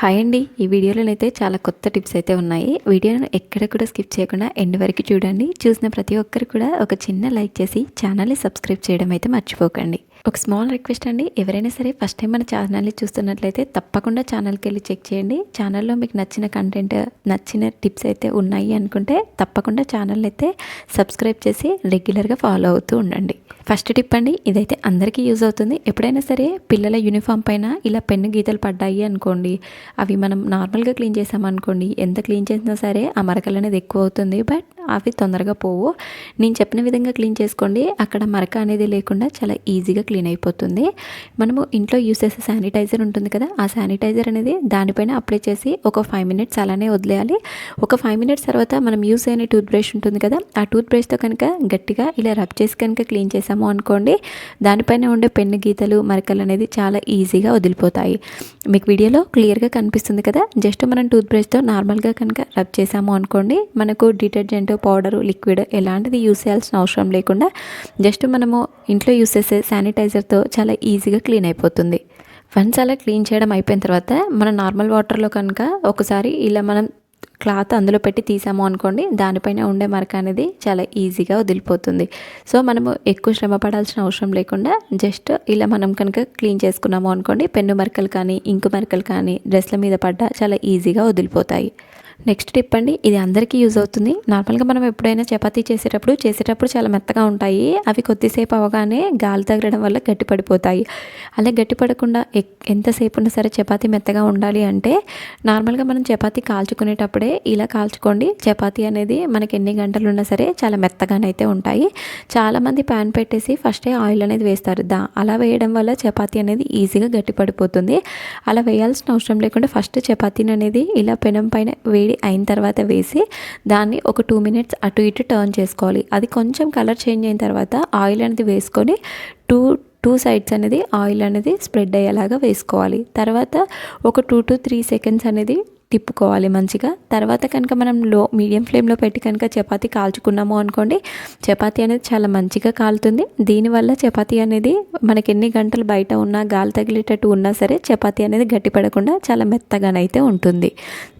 Hi అండి. ఈ వీడియోలోనైతే చాలా కొత్త టిప్స్ అయితే ఉన్నాయి. వీడియోను ఎక్కడ కూడా స్కిప్ చేయకుండా ఎండ్ వరకు చూడండి. చూసిన ప్రతి ఒక్కరు కూడా ఒక చిన్న లైక్ చేసి ఛానల్ని సబ్స్క్రైబ్ చేయడం అయితే మర్చిపోకండి. ఒక స్మాల్ రిక్వెస్ట్ అండి. ఎవరైనా సరే ఫస్ట్ టైం మన ఛానల్ని చూస్తున్నట్లయితే తప్పకుండా ఛానల్కి వెళ్ళి చెక్ చేయండి. ఛానల్లో మీకు నచ్చిన కంటెంట్ నచ్చిన టిప్స్ అయితే ఉన్నాయి అనుకుంటే తప్పకుండా ఛానల్ అయితే సబ్స్క్రైబ్ చేసి రెగ్యులర్గా ఫాలో అవుతూ ఉండండి. ఫస్ట్ టిప్ అండి ఇదైతే అందరికీ యూజ్ అవుతుంది. ఎప్పుడైనా సరే పిల్లల యూనిఫామ్ పైన ఇలా పెన్ను గీతలు పడ్డాయి అనుకోండి అవి మనం నార్మల్గా క్లీన్ చేసామనుకోండి ఎంత క్లీన్ చేసినా సరే ఆ మరకలు అనేది ఎక్కువ అవుతుంది. బట్ అవి తొందరగా పోవు. నేను చెప్పిన విధంగా క్లీన్ చేసుకోండి. అక్కడ మరక అనేది లేకుండా చాలా ఈజీగా క్లీన్ అయిపోతుంది. మనము ఇంట్లో యూస్ చేసే శానిటైజర్ ఉంటుంది కదా ఆ శానిటైజర్ అనేది దానిపైన అప్లై చేసి ఒక ఫైవ్ మినిట్స్ అలానే వదిలేయాలి. ఒక ఫైవ్ మినిట్స్ తర్వాత మనం యూస్ అయిన టూత్ బ్రష్ ఉంటుంది కదా ఆ టూత్ బ్రష్తో కనుక గట్టిగా ఇలా రబ్ చేసి కనుక క్లీన్ చేసాము అనుకోండి దానిపైన ఉండే పెన్ను గీతలు మరకలు అనేది చాలా ఈజీగా వదిలిపోతాయి. మీకు వీడియోలో క్లియర్గా కనిపిస్తుంది కదా జస్ట్ మనం టూత్ బ్రష్తో నార్మల్గా కనుక రబ్ చేసాము అనుకోండి మనకు డిటర్జెంట్ పౌడరు లిక్విడ్ ఎలాంటిది యూస్ చేయాల్సిన అవసరం లేకుండా జస్ట్ మనము ఇంట్లో యూస్ చేసే శానిటైజర్తో చాలా ఈజీగా క్లీన్ అయిపోతుంది. వన్స్ అలా క్లీన్ చేయడం అయిపోయిన తర్వాత మన నార్మల్ వాటర్లో కనుక ఒకసారి ఇలా మనం క్లాత్ అందులో పెట్టి తీసాము అనుకోండి దానిపైన ఉండే మరక అనేది చాలా ఈజీగా వదిలిపోతుంది. సో మనము ఎక్కువ శ్రమ పడాల్సిన అవసరం లేకుండా జస్ట్ ఇలా మనం కనుక క్లీన్ చేసుకున్నాము అనుకోండి పెన్ను మరకలు కానీ ఇంకు మరకలు కానీ డ్రెస్ల మీద పడ్డా చాలా ఈజీగా వదిలిపోతాయి. నెక్స్ట్ టిప్ అండి ఇది అందరికీ యూజ్ అవుతుంది. నార్మల్గా మనం ఎప్పుడైనా చపాతీ చేసేటప్పుడు చేసేటప్పుడు చాలా మెత్తగా ఉంటాయి. అవి కొద్దిసేపు అవగానే గాలి తగలడం వల్ల గట్టిపడిపోతాయి. అలా గట్టిపడకుండా ఎంతసేపు ఉన్నా సరే చపాతీ మెత్తగా ఉండాలి అంటే నార్మల్గా మనం చపాతీ కాల్చుకునేటప్పుడే ఇలా కాల్చుకోండి. చపాతీ అనేది మనకి ఎన్ని గంటలు ఉన్నా సరే చాలా మెత్తగానైతే ఉంటాయి. చాలామంది ప్యాన్ పెట్టేసి ఫస్టే ఆయిల్ అనేది వేస్తారు. దా అలా వేయడం వల్ల చపాతీ అనేది ఈజీగా గట్టిపడిపోతుంది. అలా వేయాల్సిన అవసరం లేకుండా ఫస్ట్ చపాతీని అనేది ఇలా పెనం పైన వేడి అయిన తర్వాత వేసి దాన్ని ఒక టూ మినిట్స్ అటు ఇటు టర్న్ చేసుకోవాలి. అది కొంచెం కలర్ చేంజ్ అయిన తర్వాత ఆయిల్ అనేది వేసుకొని టూ టూ సైడ్స్ అనేది ఆయిల్ అనేది స్ప్రెడ్ అయ్యేలాగా వేసుకోవాలి. తర్వాత ఒక టూ టు త్రీ సెకండ్స్ అనేది తిప్పుకోవాలి మంచిగా. తర్వాత కనుక మనం లో మీడియం ఫ్లేమ్లో పెట్టి కనుక చపాతీ కాల్చుకున్నాము అనుకోండి చపాతీ అనేది చాలా మంచిగా కాలుతుంది. దీనివల్ల చపాతీ అనేది మనకి ఎన్ని గంటలు బయట ఉన్నా గాలి తగిలేటట్టు ఉన్నా సరే చపాతీ అనేది గట్టిపడకుండా చాలా మెత్తగానైతే ఉంటుంది.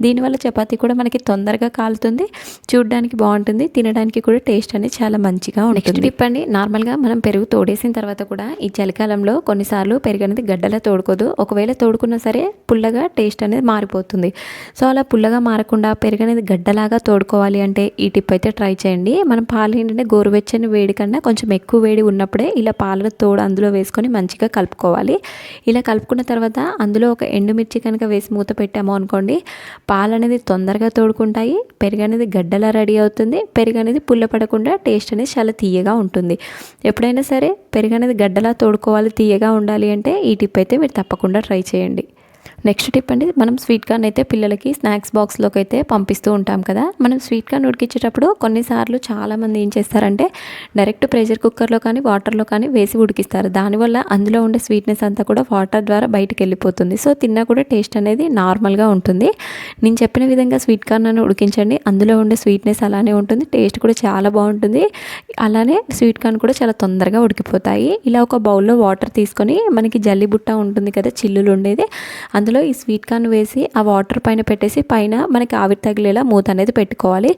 దీనివల్ల చపాతీ కూడా మనకి తొందరగా కాలుతుంది చూడడానికి బాగుంటుంది తినడానికి కూడా టేస్ట్ అనేది చాలా మంచిగా ఉంటుంది. టిప్ అండి నార్మల్గా మనం పెరుగు తోడేసిన తర్వాత కూడా ఈ చలికాలంలో కొన్నిసార్లు పెరుగు అనేది గడ్డలా తోడుకోదు. ఒకవేళ తోడుకున్నా సరే పుల్లగా టేస్ట్ అనేది మారిపోతుంది. సో అలా పుల్లగా మారకుండా పెరుగు గడ్డలాగా తోడుకోవాలి అంటే ఈ టిప్ అయితే ట్రై చేయండి. మనం పాలు ఏంటంటే గోరువెచ్చని వేడి కన్నా కొంచెం ఎక్కువ వేడి ఉన్నప్పుడే ఇలా పాలను తోడు అందులో వేసుకొని మంచిగా కలుపుకోవాలి. ఇలా కలుపుకున్న తర్వాత అందులో ఒక ఎండుమిర్చి కనుక వేసి మూత పెట్టాము అనుకోండి పాలు అనేది తొందరగా తోడుకుంటాయి పెరుగు అనేది గడ్డలా రెడీ అవుతుంది పెరుగు అనేది పుల్ల పడకుండా టేస్ట్ అనేది చాలా తీయగా ఉంటుంది. ఎప్పుడైనా సరే పెరుగు అనేది గడ్డలా తోడుకోవాలి తీయగా ఉండాలి అంటే ఈ టిప్ అయితే మీరు తప్పకుండా ట్రై చేయండి. నెక్స్ట్ టిప్ అండి మనం స్వీట్ కార్న్ అయితే పిల్లలకి స్నాక్స్ బాక్స్లోకి అయితే పంపిస్తూ ఉంటాం కదా. మనం స్వీట్ కార్న్ ఉడికించేటప్పుడు కొన్నిసార్లు చాలామంది ఏం చేస్తారంటే డైరెక్ట్ ప్రెషర్ కుక్కర్లో కానీ వాటర్లో కానీ వేసి ఉడికిస్తారు. దానివల్ల అందులో ఉండే స్వీట్నెస్ అంతా కూడా వాటర్ ద్వారా బయటకు వెళ్ళిపోతుంది. సో తిన్నా కూడా టేస్ట్ అనేది నార్మల్గా ఉంటుంది. నేను చెప్పిన విధంగా స్వీట్ కార్న్ ఉడికించండి. అందులో ఉండే స్వీట్నెస్ అలానే ఉంటుంది టేస్ట్ కూడా చాలా బాగుంటుంది. అలానే స్వీట్ కార్న్ కూడా చాలా తొందరగా ఉడికిపోతాయి. ఇలా ఒక బౌల్లో వాటర్ తీసుకొని మనకి జల్లి బుట్ట ఉంటుంది కదా చిల్లులు ఉండేది అందులో ఈ స్వీట్ కార్న్ వేసి ఆ వాటర్ పైన పెట్టేసి పైన మనకి ఆవిరి తగిలేలా మూత అనేది పెట్టుకోవాలి.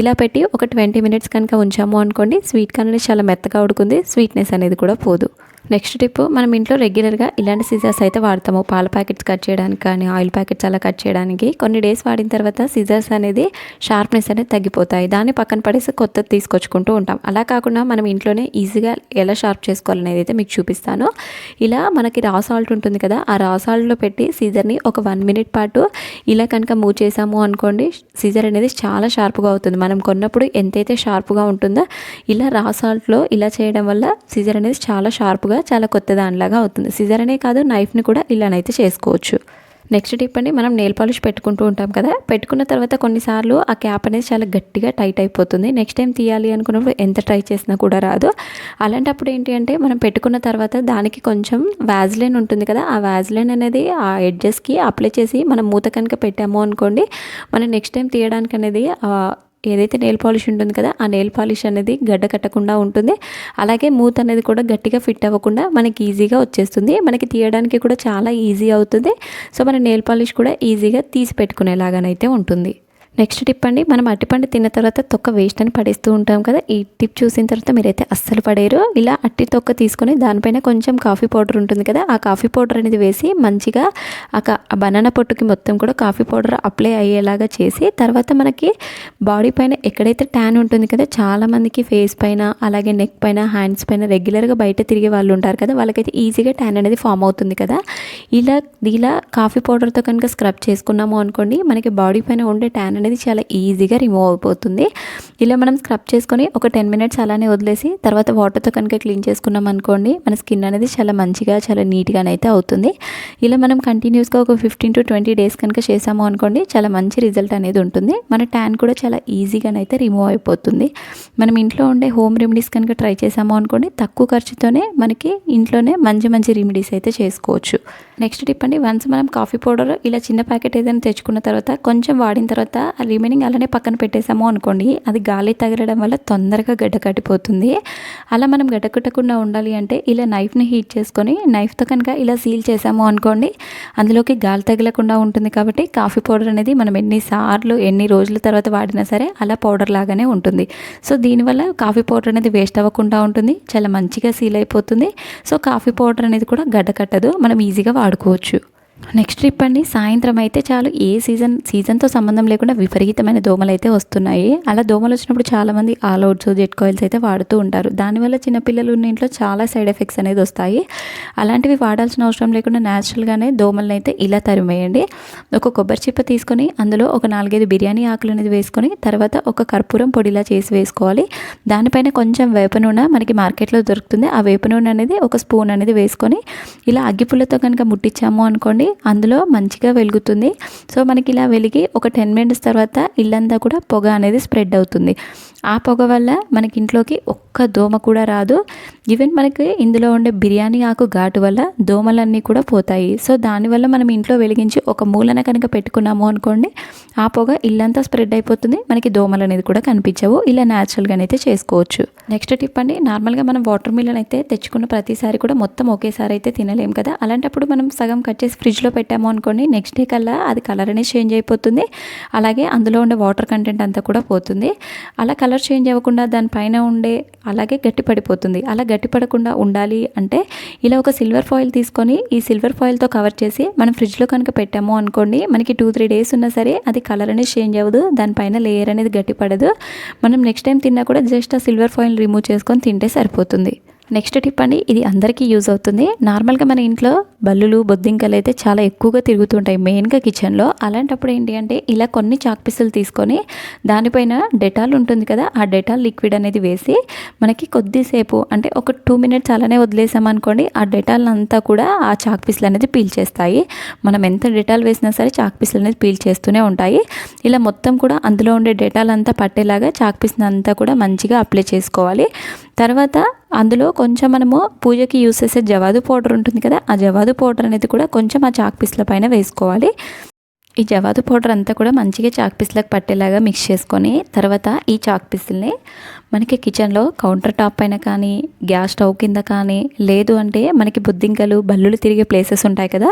ఇలా పెట్టి ఒక ట్వంటీ మినిట్స్ కనుక ఉంచాము అనుకోండి స్వీట్ కార్న్ అనేది చాలా మెత్తగా ఉడుకుంది స్వీట్నెస్ అనేది కూడా పోదు. నెక్స్ట్ టిప్ మనం ఇంట్లో రెగ్యులర్గా ఇలాంటి సిజర్స్ అయితే వాడతాము. పాల ప్యాకెట్స్ కట్ చేయడానికి కానీ ఆయిల్ ప్యాకెట్స్ అలా కట్ చేయడానికి. కొన్ని డేస్ వాడిన తర్వాత సిజర్స్ అనేది షార్ప్నెస్ అనేది తగ్గిపోతాయి. దాన్ని పక్కన పడేసి కొత్తది తీసుకొచ్చుకుంటూ ఉంటాం. అలా కాకుండా మనం ఇంట్లోనే ఈజీగా ఎలా షార్ప్ చేసుకోవాలనేది అయితే మీకు చూపిస్తాను. ఇలా మనకి రా సాల్ట్ ఉంటుంది కదా ఆ రా సాల్ట్లో పెట్టి సీజర్ని ఒక వన్ మినిట్ పాటు ఇలా కనుక మూవ్ చేసాము అనుకోండి సీజర్ అనేది చాలా షార్ప్గా అవుతుంది. మనం కొన్నప్పుడు ఎంతైతే షార్ప్గా ఉంటుందో ఇలా రా సాల్ట్లో ఇలా చేయడం వల్ల సీజర్ అనేది చాలా షార్ప్గా చాలా కొత్త దానిలాగా అవుతుంది. సిజర్ అనే కాదు నైఫ్ని కూడా ఇలానైతే చేసుకోవచ్చు. నెక్స్ట్ టిప్ అండి మనం నెయిల్ పాలిష్ పెట్టుకుంటూ ఉంటాం కదా పెట్టుకున్న తర్వాత కొన్నిసార్లు ఆ క్యాప్ అనేది చాలా గట్టిగా టైట్ అయిపోతుంది. నెక్స్ట్ టైం తీయాలి అనుకున్నప్పుడు ఎంత ట్రై చేసినా కూడా రాదు. అలాంటప్పుడు ఏంటి అంటే మనం పెట్టుకున్న తర్వాత దానికి కొంచెం వ్యాజ్లైన్ ఉంటుంది కదా ఆ వ్యాజ్లైన్ అనేది ఆ ఎడ్జెస్కి అప్లై చేసి మనం మూత కనుక పెట్టాము అనుకోండి మనం నెక్స్ట్ టైం తీయడానికి అనేది ఏదైతే నెయిల్ పాలిష్ ఉంటుంది కదా ఆ నెయిల్ పాలిష్ అనేది గడ్డ కట్టకుండా ఉంటుంది. అలాగే మూత్ అనేది కూడా గట్టిగా ఫిట్ అవ్వకుండా మనకి ఈజీగా వచ్చేస్తుంది. మనకి తీయడానికి కూడా చాలా ఈజీ అవుతుంది. సో మన నెయిల్ పాలిష్ కూడా ఈజీగా తీసి పెట్టుకునేలాగానైతే ఉంటుంది. నెక్స్ట్ టిప్ అండి మనం అట్టిపండు తిన్న తర్వాత తొక్క వేస్ట్ అని పడేస్తూ ఉంటాం కదా ఈ టిప్ చూసిన తర్వాత మీరైతే అస్సలు పడేరు ఇలా అట్టి తొక్క తీసుకొని దానిపైన కొంచెం కాఫీ పౌడర్ ఉంటుంది కదా ఆ కాఫీ పౌడర్ అనేది వేసి మంచిగా ఆ బనానా పొట్టుకి మొత్తం కూడా కాఫీ పౌడర్ అప్లై అయ్యేలాగా చేసి తర్వాత మనకి బాడీ పైన ఎక్కడైతే ట్యాన్ ఉంటుంది కదా చాలామందికి ఫేస్ పైన అలాగే నెక్ పైన హ్యాండ్స్ పైన రెగ్యులర్గా బయట తిరిగే వాళ్ళు ఉంటారు కదా వాళ్ళకైతే ఈజీగా ట్యాన్ అనేది ఫామ్ అవుతుంది కదా. ఇలా ఇలా కాఫీ పౌడర్తో కనుక స్క్రబ్ చేసుకున్నాము అనుకోండి మనకి బాడీ పైన ఉండే ట్యాన్ అనేది చాలా ఈజీగా రిమూవ్ అయిపోతుంది. ఇలా మనం స్క్రబ్ చేసుకొని ఒక టెన్ మినిట్స్ అలానే వదిలేసి తర్వాత వాటర్తో కనుక క్లీన్ చేసుకున్నాం అనుకోండి మన స్కిన్ అనేది చాలా మంచిగా చాలా నీట్గానైతే అవుతుంది. ఇలా మనం కంటిన్యూస్గా ఒక ఫిఫ్టీన్ టు ట్వంటీ డేస్ కనుక చేసాము అనుకోండి చాలా మంచి రిజల్ట్ అనేది ఉంటుంది. మన ట్యాన్ కూడా చాలా ఈజీగానైతే రిమూవ్ అయిపోతుంది. మనం ఇంట్లో ఉండే హోమ్ రెమెడీస్ కనుక ట్రై చేసాము అనుకోండి తక్కువ ఖర్చుతోనే మనకి ఇంట్లోనే మంచి మంచి రెమెడీస్ అయితే చేసుకోవచ్చు. నెక్స్ట్ టిప్ అండి వన్స్ మనం కాఫీ పౌడర్ ఇలా చిన్న ప్యాకెట్ ఏదైనా తెచ్చుకున్న తర్వాత కొంచెం వాడిన తర్వాత రిమైనింగ్ అలానే పక్కన పెట్టేసాము అనుకోండి అది గాలి తగలడం వల్ల తొందరగా గడ్డ కట్టిపోతుంది. అలా మనం గడ్డ కట్టకుండా ఉండాలి అంటే ఇలా నైఫ్ని హీట్ చేసుకొని నైఫ్తో కనుక ఇలా సీల్ చేసాము అనుకోండి అందులోకి గాలి తగలకుండా ఉంటుంది కాబట్టి కాఫీ పౌడర్ అనేది మనం ఎన్నిసార్లు ఎన్ని రోజుల తర్వాత వాడినా సరే అలా పౌడర్ లాగానే ఉంటుంది. సో దీనివల్ల కాఫీ పౌడర్ అనేది వేస్ట్ అవ్వకుండా ఉంటుంది చాలా మంచిగా సీల్ అయిపోతుంది. సో కాఫీ పౌడర్ అనేది కూడా గడ్డ కట్టదు మనం ఈజీగా వాడుకోవచ్చు. నెక్స్ట్ ట్రిప్ అండి. సాయంత్రం అయితే చాలు. ఏ సీజన్ సీజన్తో సంబంధం లేకుండా విపరీతమైన దోమలు అయితే వస్తున్నాయి. అలా దోమలు వచ్చినప్పుడు చాలామంది ఆల్ అవుట్స్ జెట్ కాయిల్స్ అయితే వాడుతూ ఉంటారు. దానివల్ల చిన్నపిల్లలు ఉన్న ఇంట్లో చాలా సైడ్ ఎఫెక్ట్స్ అనేది వస్తాయి. అలాంటివి వాడాల్సిన అవసరం లేకుండా న్యాచురల్గానే దోమలను అయితే ఇలా తరిమేయండి. ఒక కొబ్బరి చిప్ప తీసుకొని అందులో ఒక నాలుగైదు బిర్యానీ ఆకులు అనేది వేసుకొని తర్వాత ఒక కర్పూరం పొడిలా చేసి వేసుకోవాలి. దానిపైన కొంచెం వేప నూనె మనకి మార్కెట్లో దొరుకుతుంది. ఆ వేప నూనె అనేది ఒక స్పూన్ అనేది వేసుకొని ఇలా అగ్గిపుల్లతో కనుక ముట్టించాము అనుకోండి అందులో మంచిగా వెలుగుతుంది. సో మనకి ఇలా వెలిగి ఒక టెన్ మినిట్స్ తర్వాత ఇల్లంతా కూడా పొగ అనేది స్ప్రెడ్ అవుతుంది. ఆ పొగ వల్ల మనకి ఇంట్లోకి ఒక్క దోమ కూడా రాదు. ఈవెన్ మనకి ఇందులో ఉండే బిర్యానీ ఆకు ఘాటు వల్ల దోమలన్నీ కూడా పోతాయి. సో దానివల్ల మనం ఇంట్లో వెలిగించి ఒక మూలన కనుక పెట్టుకున్నాము అనుకోండి ఆ పొగ ఇల్లంతా స్ప్రెడ్ అయిపోతుంది. మనకి దోమలు అనేది కూడా కనిపించవు. ఇలా న్యాచురల్గానైతే చేసుకోవచ్చు. నెక్స్ట్ టిప్ అండి నార్మల్గా మనం వాటర్ మిలన్ అయితే తెచ్చుకున్న ప్రతిసారి కూడా మొత్తం ఒకేసారి అయితే తినలేం కదా. అలాంటప్పుడు మనం సగం కట్ చేసి ఫ్రిడ్జ్లో పెట్టాము అనుకోండి నెక్స్ట్ డే కల్లా అది కలర్ అనేది చేంజ్ అయిపోతుంది. అలాగే అందులో ఉండే వాటర్ కంటెంట్ అంతా కూడా పోతుంది. అలా కలర్ కలర్ చేంజ్ అవ్వకుండా దానిపైన ఉండే అలాగే గట్టి పడిపోతుంది అలా గట్టి పడకుండా ఉండాలి అంటే ఇలా ఒక సిల్వర్ ఫాయిల్ తీసుకొని ఈ సిల్వర్ ఫాయిల్తో కవర్ చేసి మనం ఫ్రిడ్జ్లో కనుక పెట్టాము అనుకోండి మనకి టూ త్రీ డేస్ ఉన్నా సరే అది కలర్ అనేది చేంజ్ అవ్వదు దానిపైన లేయర్ అనేది గట్టి పడదు మనం నెక్స్ట్ టైం తిన్నా కూడా జస్ట్ ఆ సిల్వర్ ఫాయిల్ రిమూవ్ చేసుకొని తింటే సరిపోతుంది. నెక్స్ట్ టిప్ అండి ఇది అందరికీ యూజ్ అవుతుంది. నార్మల్గా మన ఇంట్లో బల్లులు బొద్దింకలు అయితే చాలా ఎక్కువగా తిరుగుతుంటాయి మెయిన్గా కిచెన్లో. అలాంటప్పుడు ఏంటి అంటే ఇలా కొన్ని చాక్ పీసులు తీసుకొని దానిపైన డెటాల్ ఉంటుంది కదా ఆ డెటాల్ లిక్విడ్ అనేది వేసి మనకి కొద్దిసేపు అంటే ఒక టూ మినిట్స్ అలానే వదిలేసామనుకోండి ఆ డెటాల్ అంతా కూడా ఆ చాక్ పీసులు అనేది పీల్చేస్తాయి మనం ఎంత డెటాల్ వేసినా సరే చాక్ పీసులు అనేది పీల్ చేస్తూనే ఉంటాయి. ఇలా మొత్తం కూడా అందులో ఉండే డెటాల్ అంతా పట్టేలాగా చాక్ పీస్ని అంతా కూడా మంచిగా అప్లై చేసుకోవాలి. తర్వాత అందులో కొంచెం మనము పూజకి యూస్ చేసే జవాదు పౌడర్ ఉంటుంది కదా ఆ జవాదు పౌడర్ అనేది కూడా కొంచెం ఆ చాక్ పీస్ల పైన వేసుకోవాలి. ఈ జవాదు పౌడర్ అంతా కూడా మంచిగా చాక్ పీస్లకు పట్టేలాగా మిక్స్ చేసుకొని తర్వాత ఈ చాక్ పీసుల్ని మనకి కిచెన్లో కౌంటర్ టాప్ పైన కానీ గ్యాస్ స్టవ్ కింద కానీ లేదు అంటే మనకి బుద్ధింకలు బల్లులు తిరిగే ప్లేసెస్ ఉంటాయి కదా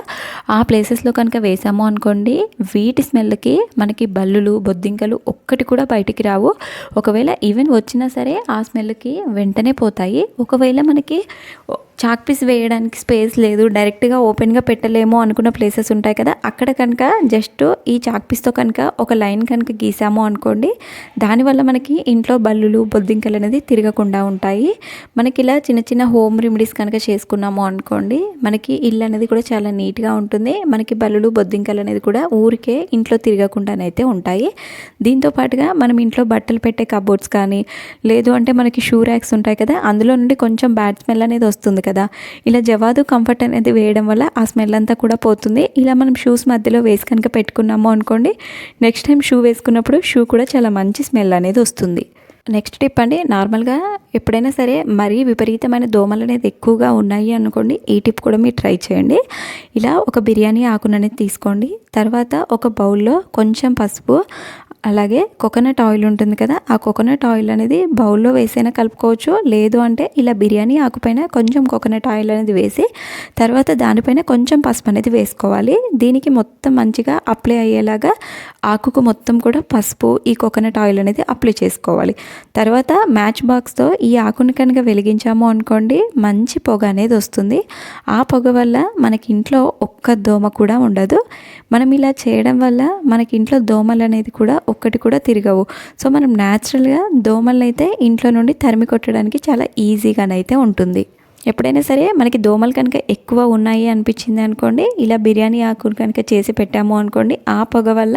ఆ ప్లేసెస్లో కనుక వేసాము అనుకోండి వీటి స్మెల్కి మనకి బల్లులు బొద్దింకలు ఒక్కటి కూడా బయటికి రావు. ఒకవేళ ఈవెన్ వచ్చినా సరే ఆ స్మెల్కి వెంటనే పోతాయి. ఒకవేళ మనకి చాక్ పీస్ వేయడానికి స్పేస్ లేదు డైరెక్ట్గా ఓపెన్గా పెట్టలేము అనుకున్న ప్లేసెస్ ఉంటాయి కదా అక్కడ కనుక జస్ట్ ఈ చాక్ పీస్తో కనుక ఒక లైన్ కనుక గీసాము అనుకోండి దానివల్ల మనకి ఇంట్లో బల్లులు బొద్దింకలు అనేది తిరగకుండా ఉంటాయి. మనకి ఇలా చిన్న చిన్న హోమ్ రెమెడీస్ కనుక చేసుకున్నాము అనుకోండి మనకి ఇల్లు అనేది కూడా చాలా నీట్గా ఉంటుంది. మనకి బల్లులు బొద్దింకలు అనేది కూడా ఊరికే ఇంట్లో తిరగకుండానైతే ఉంటాయి. దీంతో పాటుగా మనం ఇంట్లో బట్టలు పెట్టే కబోర్డ్స్ కానీ లేదు అంటే మనకి షూ ర్యాక్స్ ఉంటాయి కదా అందులో నుండి కొంచెం బ్యాడ్ స్మెల్ అనేది వస్తుంది కదా. ఇలా జవాదు కంఫర్ట్ అనేది వేయడం వల్ల ఆ స్మెల్ అంతా కూడా పోతుంది. ఇలా మనం షూస్ మధ్యలో వేసి కనుక పెట్టుకున్నాము అనుకోండి నెక్స్ట్ టైం షూ వేసుకున్నప్పుడు షూ కూడా చాలా మంచి స్మెల్ అనేది వస్తుంది. నెక్స్ట్ టిప్ అండి నార్మల్గా ఎప్పుడైనా సరే మరీ విపరీతమైన దోమలు అనేది ఎక్కువగా ఉన్నాయి అనుకోండి ఈ టిప్ కూడా మీరు ట్రై చేయండి. ఇలా ఒక బిర్యానీ ఆకును అనేది తీసుకోండి. తర్వాత ఒక బౌల్లో కొంచెం పసుపు అలాగే కోకోనట్ ఆయిల్ ఉంటుంది కదా ఆ కోకోనట్ ఆయిల్ అనేది బౌల్లో వేసైనా కలుపుకోవచ్చు. లేదు అంటే ఇలా బిర్యానీ ఆకుపైన కొంచెం కోకోనట్ ఆయిల్ అనేది వేసి తర్వాత దానిపైన కొంచెం పసుపు అనేది వేసుకోవాలి. దీనికి మొత్తం మంచిగా అప్లై అయ్యేలాగా ఆకుకు మొత్తం కూడా పసుపు ఈ కోకోనట్ ఆయిల్ అనేది అప్లై చేసుకోవాలి. తర్వాత మ్యాచ్ బాక్స్తో ఈ ఆకుని కనుక వెలిగించాము అనుకోండి మంచి పొగ అనేది వస్తుంది. ఆ పొగ వల్ల మనకి ఇంట్లో ఒక్క దోమ కూడా ఉండదు. మనం ఇలా చేయడం వల్ల మనకి ఇంట్లో దోమలు అనేది కూడా ఒక్కటి కూడా తిరగవు. సో మనం న్యాచురల్గా దోమలను అయితే ఇంట్లో నుండి తరిమి కొట్టడానికి చాలా ఈజీగానైతే ఉంటుంది. ఎప్పుడైనా సరే మనకి దోమలు కనుక ఎక్కువ ఉన్నాయి అనిపించింది అనుకోండి ఇలా బిర్యానీ ఆకులు కనుక చేసి పెట్టాము అనుకోండి ఆ పొగ వల్ల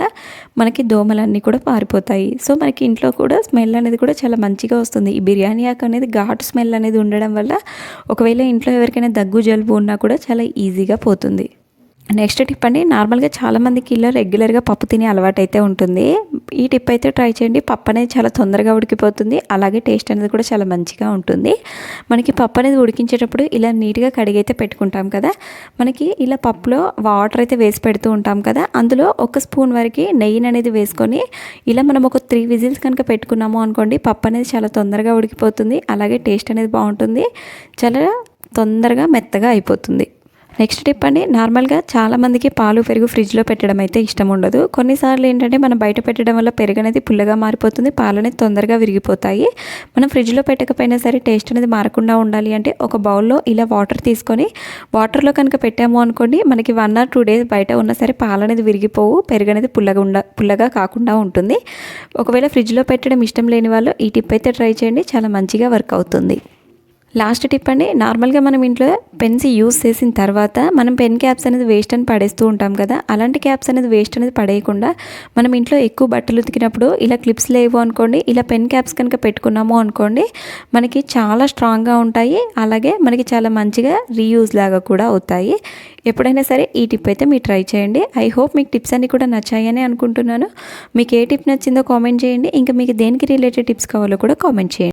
మనకి దోమలన్నీ కూడా పారిపోతాయి. సో మనకి ఇంట్లో కూడా స్మెల్ అనేది కూడా చాలా మంచిగా వస్తుంది. ఈ బిర్యానీ ఆకు అనేది ఘాటు స్మెల్ అనేది ఉండడం వల్ల ఒకవేళ ఇంట్లో ఎవరికైనా దగ్గు జలుబు ఉన్నా కూడా చాలా ఈజీగా పోతుంది. నెక్స్ట్ టిప్ అండి నార్మల్గా చాలామందికి ఇలా రెగ్యులర్గా పప్పు తినే అలవాటు అయితే ఉంటుంది. ఈ టిప్ అయితే ట్రై చేయండి. పప్పు అనేది చాలా తొందరగా ఉడికిపోతుంది. అలాగే టేస్ట్ అనేది కూడా చాలా మంచిగా ఉంటుంది. మనకి పప్పు అనేది ఉడికించేటప్పుడు ఇలా నీట్గా కడిగి అయితే పెట్టుకుంటాం కదా. మనకి ఇలా పప్పులో వాటర్ అయితే వేసి పెడుతూ ఉంటాం కదా. అందులో ఒక స్పూన్ వరకు నెయ్యి అనేది వేసుకొని ఇలా మనం ఒక త్రీ విజిల్స్ కనుక పెట్టుకున్నాము అనుకోండి పప్పు అనేది చాలా తొందరగా ఉడికిపోతుంది. అలాగే టేస్ట్ అనేది బాగుంటుంది. చాలా తొందరగా మెత్తగా అయిపోతుంది. నెక్స్ట్ టిప్ అండి నార్మల్గా చాలామందికి పాలు పెరుగు ఫ్రిడ్జ్లో పెట్టడం అయితే ఇష్టం ఉండదు. కొన్నిసార్లు ఏంటంటే మనం బయట పెట్టడం వల్ల పెరుగు అనేది పుల్లగా మారిపోతుంది పాలు అనేది తొందరగా విరిగిపోతాయి. మనం ఫ్రిడ్జ్లో పెట్టకపోయినా సరే టేస్ట్ అనేది మారకుండా ఉండాలి అంటే ఒక బౌల్లో ఇలా వాటర్ తీసుకొని వాటర్లో కనుక పెట్టాము అనుకోండి మనకి వన్ ఆర్ టూ డేస్ బయట ఉన్నా సరే పాలు అనేది విరిగిపోవు పెరుగు అనేది పుల్లగా ఉండ పుల్లగా కాకుండా ఉంటుంది. ఒకవేళ ఫ్రిడ్జ్లో పెట్టడం ఇష్టం లేని వాళ్ళు ఈ టిప్ అయితే ట్రై చేయండి చాలా మంచిగా వర్క్ అవుతుంది. లాస్ట్ టిప్ అండి నార్మల్గా మనం ఇంట్లో పెన్స్ యూస్ చేసిన తర్వాత మనం పెన్ క్యాప్స్ అనేది వేస్ట్ అని పడేస్తూ ఉంటాం కదా అలాంటి క్యాప్స్ అనేది వేస్ట్ అనేది పడేయకుండా మనం ఇంట్లో ఎక్కువ బట్టలు ఉతికినప్పుడు ఇలా క్లిప్స్ లేవు అనుకోండి ఇలా పెన్ క్యాప్స్ కనుక పెట్టుకున్నాము అనుకోండి మనకి చాలా స్ట్రాంగ్గా ఉంటాయి అలాగే మనకి చాలా మంచిగా రీయూజ్ లాగా కూడా అవుతాయి. ఎప్పుడైనా సరే ఈ టిప్ అయితే మీరు ట్రై చేయండి. ఐ హోప్ మీకు టిప్స్ అన్నీ కూడా నచ్చాయని అనుకుంటున్నాను. మీకు ఏ టిప్ నచ్చిందో కామెంట్ చేయండి ఇంకా మీకు దేనికి రిలేటెడ్ టిప్స్ కావాలో కూడా కామెంట్ చేయండి.